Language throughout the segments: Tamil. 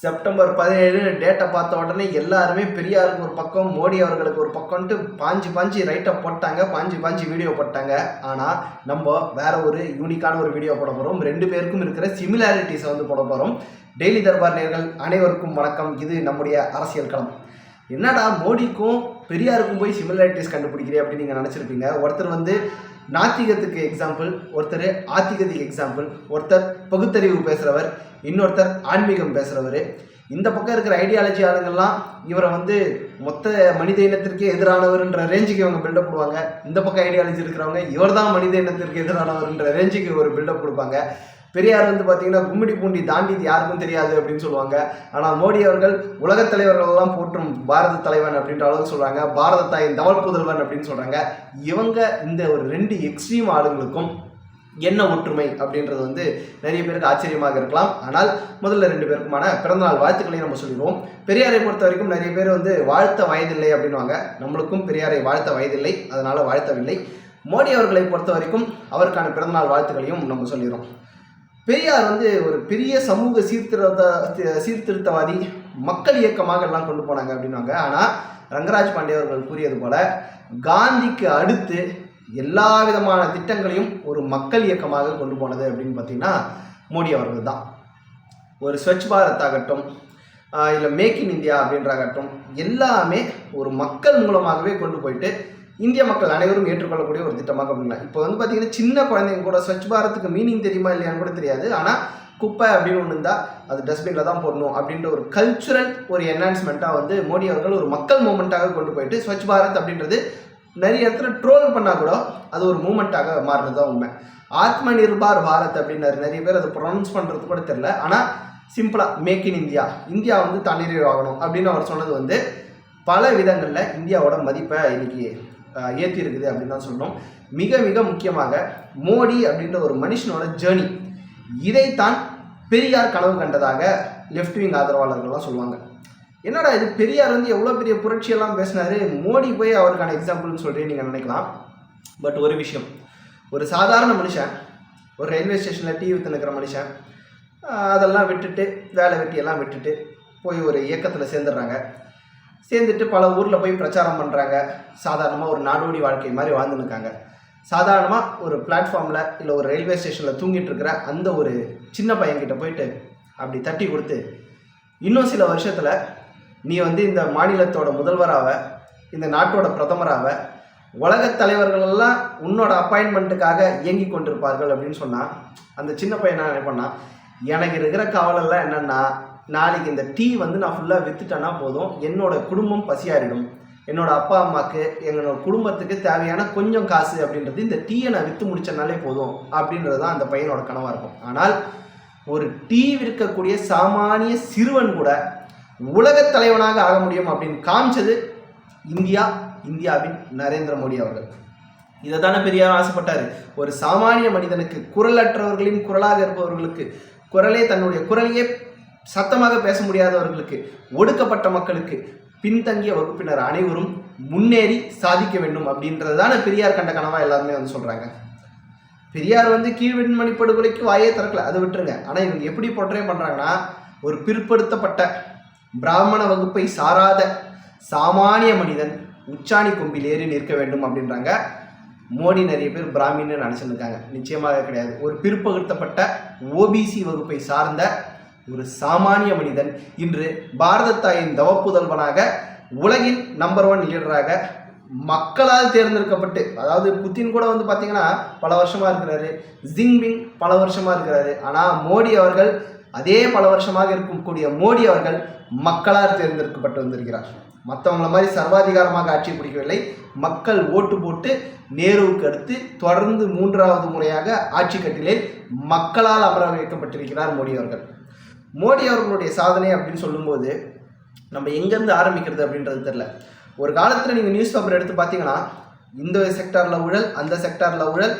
செப்டம்பர் பதினேழு டேட்டை பார்த்த உடனே எல்லாருமே பெரியாருக்கு ஒரு பக்கம் மோடி அவர்களுக்கு ஒரு பக்கம்ட்டு பாஞ்சு பாஞ்சு ரைட்டை போட்டாங்க பாஞ்சு பாஞ்சு வீடியோ போட்டாங்க. ஆனால் நம்ம வேற ஒரு யூனிக்கான ஒரு வீடியோ போட போகிறோம் ரெண்டு பேருக்கும் இருக்கிற சிமிலாரிட்டிஸை வந்து போட போகிறோம் டெய்லி தர்பார் நேர்கள் அனைவருக்கும் வணக்கம். இது நம்முடைய அரசியல் களம். என்னடா மோடிக்கும் பெரியாருக்கும் போய் சிமிலாரிட்டிஸ் கண்டுபிடிக்கிறே அப்படின்னு நீங்கள் நினச்சிருப்பீங்க. ஒருத்தர் வந்து நாத்திகத்துக்கு எக்ஸாம்பிள் ஒருத்தர் ஆத்திகத்துக்கு எக்ஸாம்பிள் ஒருத்தர் பகுத்தறிவு பேசுகிறவர் இன்னொருத்தர் ஆன்மீகம் பேசுகிறவர் இந்த பக்கம் இருக்கிற ஐடியாலஜி ஆளுங்கள்லாம் இவரை வந்து மொத்த மனித இனத்திற்கே எதிரானவர்ன்ற ரேஞ்சுக்கு இவங்க பில்டப் கொடுப்பாங்க இந்த பக்கம் ஐடியாலஜி இருக்கிறவங்க இவர் தான் மனித இனத்திற்கு எதிரானவர்ன்ற ரேஞ்சுக்கு ஒரு பில்டப் கொடுப்பாங்க. பெரியார் வந்து பார்த்தீங்கன்னா கும்மிடி பூண்டி தாண்டி யாருக்கும் தெரியாது அப்படின்னு சொல்லுவாங்க. ஆனால் மோடி அவர்கள் உலகத் தலைவர்கள் எல்லாம் போற்றும் பாரத தலைவன் அப்படின்ற அளவுக்கு சொல்கிறாங்க பாரத தாயின் தவள் புதல்வன் அப்படின்னு சொல்கிறாங்க இவங்க இந்த ஒரு ரெண்டு எக்ஸ்ட்ரீம் ஆளுங்களுக்கும் என்ன ஒற்றுமை அப்படின்றது வந்து நிறைய பேருக்கு ஆச்சரியமாக இருக்கலாம். ஆனால் முதல்ல ரெண்டு பேருக்குமான பிறந்தநாள் வாழ்த்துக்களையும் நம்ம சொல்லிடுவோம். பெரியாரை பொறுத்த வரைக்கும் நிறைய பேர் வந்து வாழ்த்த வயதில்லை அப்படின்வாங்க நம்மளுக்கும் பெரியாரை வாழ்த்த வயதில்லை. அதனால் வாழ்த்தவில்லை. மோடி அவர்களை பொறுத்த வரைக்கும் அவருக்கான பிறந்தநாள் வாழ்த்துக்களையும் நம்ம சொல்லிடுறோம். பெரியார் வந்து ஒரு பெரிய சமூக சீர்திருத்த சீர்திருத்தவாதி மக்கள் இயக்கமாக எல்லாம் கொண்டு போனாங்க அப்படின்னாங்க. ஆனால் ரங்கராஜ் பாண்டே அவர்கள் கூறியது போல காந்திக்கு அடுத்து எல்லா விதமான திட்டங்களையும் ஒரு மக்கள் இயக்கமாக கொண்டு போனது அப்படின்னு பார்த்தீங்கன்னா மோடி அவர்கள் தான். ஒரு ஸ்வச் பாரத் ஆகட்டும் இல்லை மேக் இன் இந்தியா அப்படின்றாகட்டும் எல்லாமே ஒரு மக்கள் மூலமாகவே கொண்டு போயிட்டு இந்திய மக்கள் அனைவரும் ஏற்றுக்கொள்ளக்கூடிய ஒரு திட்டமாக அப்படிங்களா இப்போ வந்து பார்த்தீங்கன்னா சின்ன குழந்தைங்க கூட ஸ்வச் பாரத்துக்கு மீனிங் தெரியுமா இல்லையான்னு கூட தெரியாது. ஆனால் குப்பை அப்படின்னு ஒன்று இருந்தால் அது டஸ்ட்பினில் தான் போடணும் அப்படின்ற ஒரு கல்ச்சுரல் ஒரு என்ஹான்ஸ்மெண்ட்டாக வந்து மோடி அவர்கள் ஒரு மக்கள் மூமெண்ட்டாக கொண்டு போயிட்டு ஸ்வச் பாரத் அப்படின்றது நிறைய இடத்துல ட்ரோல் பண்ணால் கூட அது ஒரு மூமெண்ட்டாக மாறினது தான் உண்மை. ஆத்ம நிர்பார் பாரத் அப்படின்னாரு. நிறைய பேர் அதை ப்ரொனவுன்ஸ் பண்ணுறது கூட தெரில ஆனால் சிம்பிளாக மேக் இன் இந்தியா இந்தியா வந்து தன்னிறைவு ஆகணும் அப்படின்னு அவர் சொன்னது வந்து பல விதங்களில் இந்தியாவோட மதிப்பை இன்னைக்கு ஏற்றி இருக்குது அப்படின்னு தான் சொல்லணும் மிக மிக முக்கியமாக மோடி அப்படின்ற ஒரு மனுஷனோட ஜேர்னி இதைத்தான் பெரியார் கனவு கண்டதாக லெஃப்ட் விங் ஆதரவாளர்கள்லாம் சொல்லுவாங்க. என்னடா இது? பெரியார் வந்து எவ்வளோ பெரிய புரட்சியெல்லாம் பேசினாரு? மோடி போய் அவருக்கான எக்ஸாம்பிள்னு சொல்லிட்டு நீங்கள் நினைக்கலாம். பட் ஒரு விஷயம். ஒரு சாதாரண மனுஷன் ஒரு ரயில்வே ஸ்டேஷனில் டிவி விற்று நிற்கிற மனுஷன் அதெல்லாம் விட்டுட்டு வேலை வெட்டியெல்லாம் விட்டுட்டு போய் ஒரு இயக்கத்தில் சேர்ந்துடுறாங்க. சேர்ந்துட்டு பல ஊரில் போய் பிரச்சாரம் பண்ணுறாங்க சாதாரணமாக ஒரு நாடோடி வாழ்க்கை மாதிரி வாழ்ந்துன்னு இருக்காங்க. சாதாரணமாக ஒரு பிளாட்ஃபார்மில் இல்லை ஒரு ரயில்வே ஸ்டேஷனில் தூங்கிட்டு இருக்கிற அந்த ஒரு சின்ன பையன்கிட்ட போயிட்டு அப்படி தட்டி கொடுத்து இன்னும் சில வருஷத்தில் நீ வந்து இந்த மாநிலத்தோட முதல்வராக இந்த நாட்டோட பிரதமராக உலகத் தலைவர்களெல்லாம் உன்னோட அப்பாயின்மெண்ட்டுக்காக இயங்கி கொண்டிருப்பார்கள் அப்படின்னு சொன்னால் அந்த சின்ன பையன் என்ன நினைப்பண்ணா எனக்கு இருக்கிற கவலைலாம் என்னென்னா நாளைக்கு இந்த டீ வந்து நான் ஃபுல்லாக விற்றுட்டேன்னா போதும். என்னோட குடும்பம் பசியாரிடும் என்னோட அப்பா அம்மாவுக்கு எங்களோட குடும்பத்துக்கு தேவையான கொஞ்சம் காசு அப்படின்றது இந்த டீயை நான் விற்று முடிச்சனாலே போதும் அப்படின்றது தான் அந்த பையனோட கனவாக இருக்கும். ஆனால் ஒரு டீ விற்கக்கூடிய சாமானிய சிறுவன் கூட உலகத் தலைவனாக ஆக முடியும் அப்படின்னு காமிச்சது இந்தியா இந்தியாவின் நரேந்திர மோடி அவர்கள். இதை தானே பெரியார் ஆசைப்பட்டார். ஒரு சாமானிய மனிதனுக்கு குரலற்றவர்களின் குரலாக இருப்பவர்களுக்கு குரலே தன்னுடைய குரலையே சத்தமாக பேச முடியாதவர்களுக்கு ஒடுக்கப்பட்ட மக்களுக்கு பின்தங்கிய வகுப்பினர் அனைவரும் முன்னேறி சாதிக்க வேண்டும் அப்படின்றது தானே பெரியார் கண்ட கனவாக எல்லாருமே வந்து சொல்கிறாங்க பெரியார் வந்து கீழ்வெண்மணி படுகொலைக்கு வாயே திறக்கல அதை விட்டுருங்க. ஆனால் இவங்க எப்படி போற்றே பண்ணுறாங்கன்னா ஒரு பிற்படுத்தப்பட்ட பிராமண வகுப்பை சாராத சாமானிய மனிதன் உச்சாணி கொம்பில் ஏறி நிற்க வேண்டும் அப்படின்றாங்க. மோடி நிறைய பேர் பிராமின்னு நினச்சிருக்காங்க நிச்சயமாக கிடையாது. ஒரு பிற்படுத்தப்பட்ட ஓபிசி வகுப்பை சார்ந்த ஒரு சாமானிய மனிதன் இன்று பாரத தாயின் தவப்புதல்வனாக உலகின் நம்பர் ஒன் லீடராக மக்களால் தேர்ந்தெடுக்கப்பட்டு அதாவது புத்தின் கூட வந்து பார்த்தீங்கன்னா பல வருஷமாக இருக்கிறாரு. ஜிங்பிங் பல வருஷமாக இருக்கிறாரு. ஆனால் மோடி அவர்கள் அதே பல வருஷமாக இருக்கக்கூடிய மோடி அவர்கள் மக்களால் தேர்ந்தெடுக்கப்பட்டு வந்திருக்கிறார். மற்றவங்கள மாதிரி சர்வாதிகாரமாக ஆட்சி பிடிக்கவில்லை. மக்கள் ஓட்டு போட்டு நேருவுக்கு அடுத்து தொடர்ந்து மூன்றாவது முறையாக ஆட்சி கட்டிலே மக்களால் அமர வைக்கப்பட்டிருக்கிறார் மோடி அவர்கள். மோடி அவர்களுடைய சாதனை அப்படின்னு சொல்லும்போது நம்ம எங்கேருந்து ஆரம்பிக்கிறது அப்படின்றது தெரில ஒரு காலத்தில் நீங்கள் நியூஸ் பேப்பர் எடுத்து பார்த்தீங்கன்னா இந்த செக்டாரில் ஊழல் அந்த செக்டாரில் ஊழல்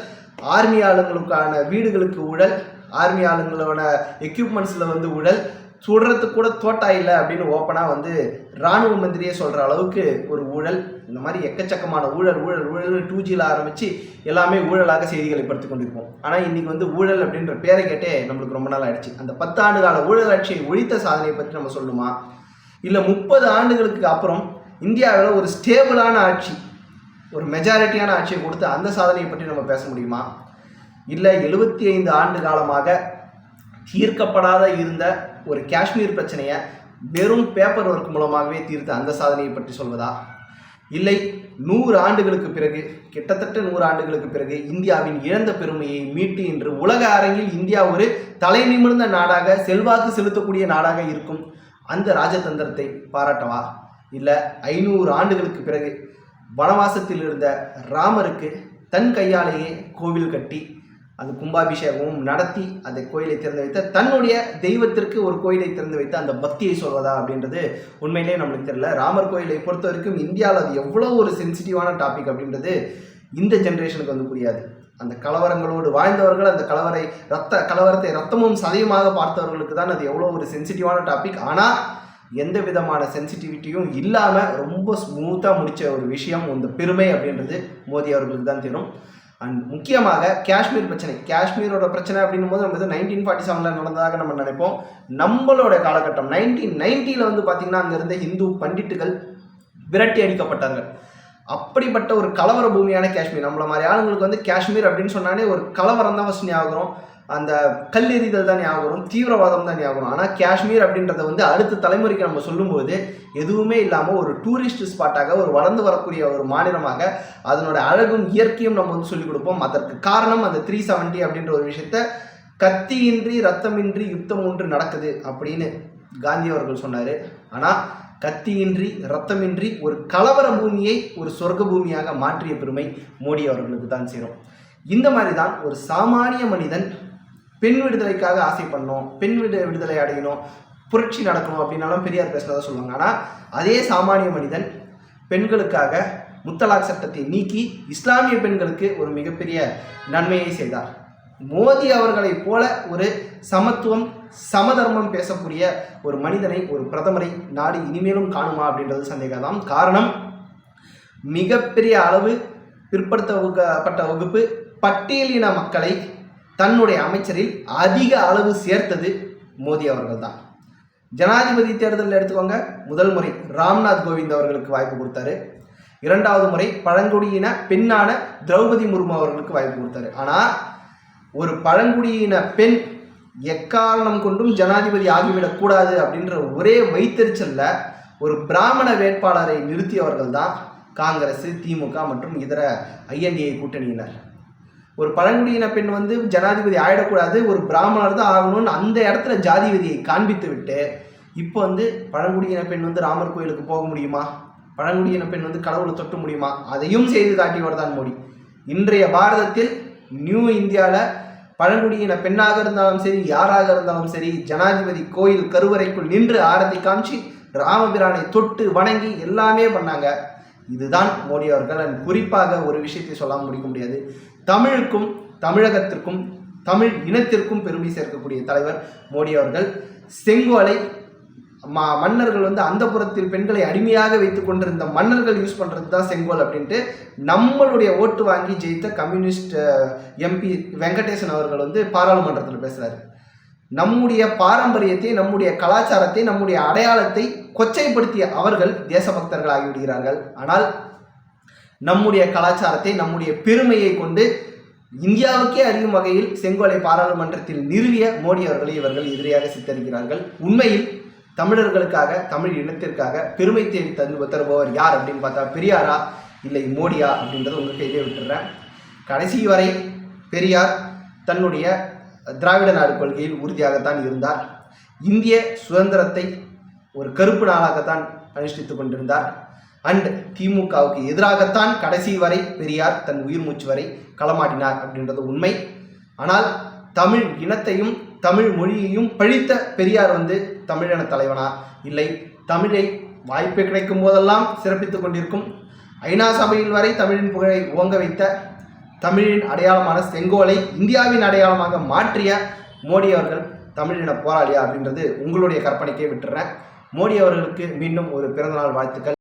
ஆர்மி ஆளுங்களுக்கான வீடுகளுக்கு ஊழல் ஆர்மி ஆளுங்களோட எக்யூப்மெண்ட்ஸில் வந்து ஊழல் சுடுறதுக்கு கூட தோட்டா இல்லை அப்படின்னு ஓப்பனாக வந்து இராணுவ மந்திரியே சொல்கிற அளவுக்கு ஒரு ஊழல் இந்த மாதிரி எக்கச்சக்கமான ஊழல் ஊழல் ஊழல் டூ ஜியில் ஆரம்பித்து எல்லாமே ஊழலாக செய்திகளை படுத்து கொண்டிருப்போம். ஆனால் இன்றைக்கி வந்து ஊழல் அப்படின்ற பேரை கேட்டே நம்மளுக்கு ரொம்ப நாள் ஆயிடுச்சு. அந்த பத்து ஆண்டு கால ஊழல் ஆட்சியை ஒழித்த சாதனையை பற்றி நம்ம சொல்லுமா இல்லை முப்பது ஆண்டுகளுக்கு அப்புறம் இந்தியாவில் ஒரு ஸ்டேபிளான ஆட்சி ஒரு மெஜாரிட்டியான ஆட்சியை கொடுத்து அந்த சாதனையை பற்றி நம்ம பேச முடியுமா? இல்லை எழுபத்தி ஐந்து ஆண்டு காலமாக தீர்க்கப்படாத இருந்த ஒரு காஷ்மீர் பிரச்சனையை வெறும் பேப்பர் ஒர்க் மூலமாகவே தீர்த்த அந்த சாதனையை பற்றி சொல்வதா? இல்லை நூறு ஆண்டுகளுக்கு பிறகு கிட்டத்தட்ட நூறு ஆண்டுகளுக்கு பிறகு இந்தியாவின் இழந்த பெருமையை மீட்டு இன்று உலக அரங்கில் இந்தியா ஒரு தலை நிமிர்ந்த நாடாக செல்வாக்கு செலுத்தக்கூடிய நாடாக இருக்கும். அந்த ராஜதந்திரத்தை பாராட்டவா? இல்லை ஐநூறு ஆண்டுகளுக்கு பிறகு வனவாசத்தில் இருந்த ராமருக்கு தன் கையாலேயே கோவில் கட்டி அது கும்பாபிஷேகமும் நடத்தி அந்த கோயிலை திறந்து வைத்த தன்னுடைய தெய்வத்திற்கு ஒரு கோயிலை திறந்து வைத்த அந்த பக்தியை சொல்வதா அப்படின்றது உண்மையிலேயே நம்மளுக்கு தெரியல. ராமர் கோயிலை பொறுத்த வரைக்கும் இந்தியாவில் அது எவ்வளோ ஒரு சென்சிட்டிவான டாபிக் அப்படின்றது இந்த ஜென்ரேஷனுக்கு வந்து புரியாது. அந்த கலவரங்களோடு வாழ்ந்தவர்கள் அந்த கலவரை ரத்த கலவரத்தை ரத்தமும் சதயமாக பார்த்தவர்களுக்கு தான் அது எவ்வளோ ஒரு சென்சிட்டிவான டாபிக் ஆனால் எந்த விதமான சென்சிட்டிவிட்டியும் இல்லாமல் ரொம்ப ஸ்மூத்தாக முடித்த ஒரு விஷயம் இந்த பெருமை அப்படின்றது மோடி அவர்களுக்கு தான் தெரியும் அண்ட் முக்கியமாக காஷ்மீர் பிரச்சனை. காஷ்மீரோட பிரச்சனை அப்படின்னும் போது நம்ம நைன்டீன் ஃபார்ட்டி செவனில் நடந்ததாக நம்ம நினைப்போம். நம்மளோட காலகட்டம் நைன்டீன் நைன்ட்டியில் வந்து பார்த்திங்கன்னா அங்கே இருந்த ஹிந்து பண்டிட்டுகள் விரட்டி அடிக்கப்பட்டார்கள் அப்படிப்பட்ட ஒரு கலவர பூமியான காஷ்மீர். நம்மள மாதிரி ஆளுங்களுக்கு வந்து காஷ்மீர் அப்படின்னு சொன்னாலே ஒரு கலவரம் தான் ஃபஸ்ட் ஞாபகம் அந்த கல்லெறிதல் தான் ஞாபகம் தீவிரவாதம் தான் ஞாபகம் ஆனால் காஷ்மீர் அப்படின்றத வந்து அடுத்த தலைமுறைக்கு நம்ம சொல்லும்போது எதுவுமே இல்லாமல் ஒரு டூரிஸ்ட் ஸ்பாட்டாக ஒரு வளர்ந்து வரக்கூடிய ஒரு மாநிலமாக அதனோட அழகும் இயற்கையும் நம்ம வந்து சொல்லிக் கொடுப்போம். அதற்கு காரணம் அந்த த்ரீ செவன்ட்டி அப்படின்ற ஒரு விஷயத்த கத்தியின்றி ரத்தமின்றி யுத்தம் ஒன்று நடக்குது அப்படின்னு காந்தி அவர்கள் சொன்னார். ஆனால் கத்தியின்றி ரத்தமின்றி ஒரு கலவர பூமியை ஒரு சொர்க்க பூமியாக மாற்றிய பெருமை மோடி அவர்களுக்கு தான் சேரும். இந்த மாதிரி தான் ஒரு சாமானிய மனிதன் பெண் விடுதலைக்காக ஆசை பண்ணோம் பெண் விடு விடுதலை அடையணும் புரட்சி நடக்கணும் அப்படின்னாலும் பெரியார் பேசினதாக சொல்லுவாங்க. ஆனால் அதே சாமானிய மனிதன் பெண்களுக்காக முத்தலாக் சட்டத்தை நீக்கி இஸ்லாமிய பெண்களுக்கு ஒரு மிகப்பெரிய நன்மையை செய்தார். மோதி அவர்களைப் போல ஒரு சமத்துவம் சமதர்மம் பேசக்கூடிய ஒரு மனிதனை ஒரு பிரதமரை நாடு இனிமேலும் காணுமா அப்படின்றது சந்தேகம் தான் காரணம் மிகப்பெரிய அளவு பிற்படுத்தப்பட்ட வகுப்பு பட்டியலின மக்களை தன்னுடைய அமைச்சரில் அதிக அளவு சேர்த்தது மோடி அவர்கள் தான் ஜனாதிபதி தேர்தலில் எடுத்துக்கோங்க முதல் முறை ராம்நாத் கோவிந்த் அவர்களுக்கு வாய்ப்பு கொடுத்தாரு. இரண்டாவது முறை பழங்குடியின பெண்ணான திரௌபதி முர்மு அவர்களுக்கு வாய்ப்பு கொடுத்தாரு. ஆனால் ஒரு பழங்குடியின பெண் எக்காரணம் கொண்டும் ஜனாதிபதி ஆகிவிடக்கூடாது அப்படின்ற ஒரே வைத்தறிச்சல்ல ஒரு பிராமண வேட்பாளரை நிறுத்தியவர்கள் தான் காங்கிரஸ் திமுக மற்றும் இதர ஐஎன்ஏ கூட்டணியினர். ஒரு பழங்குடியின பெண் வந்து ஜனாதிபதி ஆயிடக்கூடாது ஒரு பிராமணர் தான் ஆகணும்னு அந்த இடத்துல ஜாதிபதியை காண்பித்து விட்டு இப்போ வந்து பழங்குடியின பெண் வந்து ராமர் கோயிலுக்கு போக முடியுமா? பழங்குடியின பெண் வந்து கடவுளை தொட்ட முடியுமா? அதையும் செய்து காட்டியவர் தான் மோடி. இன்றைய பாரதத்தில் நியூ இந்தியாவில் பழங்குடியின பெண்ணாக இருந்தாலும் சரி யாராக இருந்தாலும் சரி ஜனாதிபதி கோயில் கருவறைக்குள் நின்று ஆரத்தி காமிச்சு ராமபிரானை தொட்டு வணங்கி எல்லாமே பண்ணாங்க. இதுதான் மோடி அவர்கள். குறிப்பாக ஒரு விஷயத்தை சொல்லாமல் முடிக்க முடியாது. தமிழுக்கும் தமிழகத்திற்கும் தமிழ் இனத்திற்கும் பெருமை சேர்க்கக்கூடிய தலைவர் மோடி அவர்கள். செங்கோலை ம மன்னர்கள் வந்து அந்த புறத்தில் பெண்களை அடிமையாக வைத்து கொண்டிருந்த மன்னர்கள் யூஸ் பண்ணுறது தான் செங்கோல் அப்படின்ட்டு நம்மளுடைய ஓட்டு வாங்கி ஜெயித்த கம்யூனிஸ்ட் எம்பி வெங்கடேசன் அவர்கள் வந்து பாராளுமன்றத்தில் பேசுகிறாரு நம்முடைய பாரம்பரியத்தை நம்முடைய கலாச்சாரத்தை நம்முடைய அடையாளத்தை கொச்சைப்படுத்திய அவர்கள் தேசபக்தர்கள் ஆகிவிடுகிறார்கள் ஆனால் நம்முடைய கலாச்சாரத்தை நம்முடைய பெருமையை கொண்டு இந்தியாவுக்கே அறியும் வகையில் செங்கோலை பாராளுமன்றத்தில் நிறுவிய மோடி அவர்களை இவர்கள் எதிரியாக சித்தரிக்கிறார்கள். உண்மையில் தமிழர்களுக்காக தமிழ் இனத்திற்காக பெருமை தேடி தந்து தருபவர் யார் அப்படின்னு பார்த்தா பெரியாரா இல்லை மோடியா அப்படின்றத உங்கள் கையிலே விட்டுறேன். கடைசி வரை பெரியார் தன்னுடைய திராவிட நாடு கொள்கையில் உறுதியாகத்தான் இருந்தார். இந்திய சுதந்திரத்தை ஒரு கருப்பு நாளாகத்தான் அனுஷ்டித்துக் கொண்டிருந்தார். அண்ட் திமுகவுக்கு எதிராகத்தான் கடைசி வரை பெரியார் தன் உயிர் மூச்சு வரை களமாடினார் அப்படின்றது உண்மை. ஆனால் தமிழ் இனத்தையும் தமிழ் மொழியையும் பழித்த பெரியார் வந்து தமிழின தலைவனா? இல்லை. தமிழை வாய்ப்பு கிடைக்கும் போதெல்லாம் சிறப்பித்துக் கொண்டிருக்கும் ஐநா சபையில் வரை தமிழின் புகழை ஓங்க வைத்த தமிழின் அடையாளமான செங்கோலை இந்தியாவின் அடையாளமாக மாற்றிய மோடி அவர்கள் தமிழின போராளியா அப்படின்றது உங்களுடைய கற்பனைக்கே விட்டுறேன். மோடி அவர்களுக்கு மீண்டும் ஒரு பிறந்தநாள் வாழ்த்துக்கள்.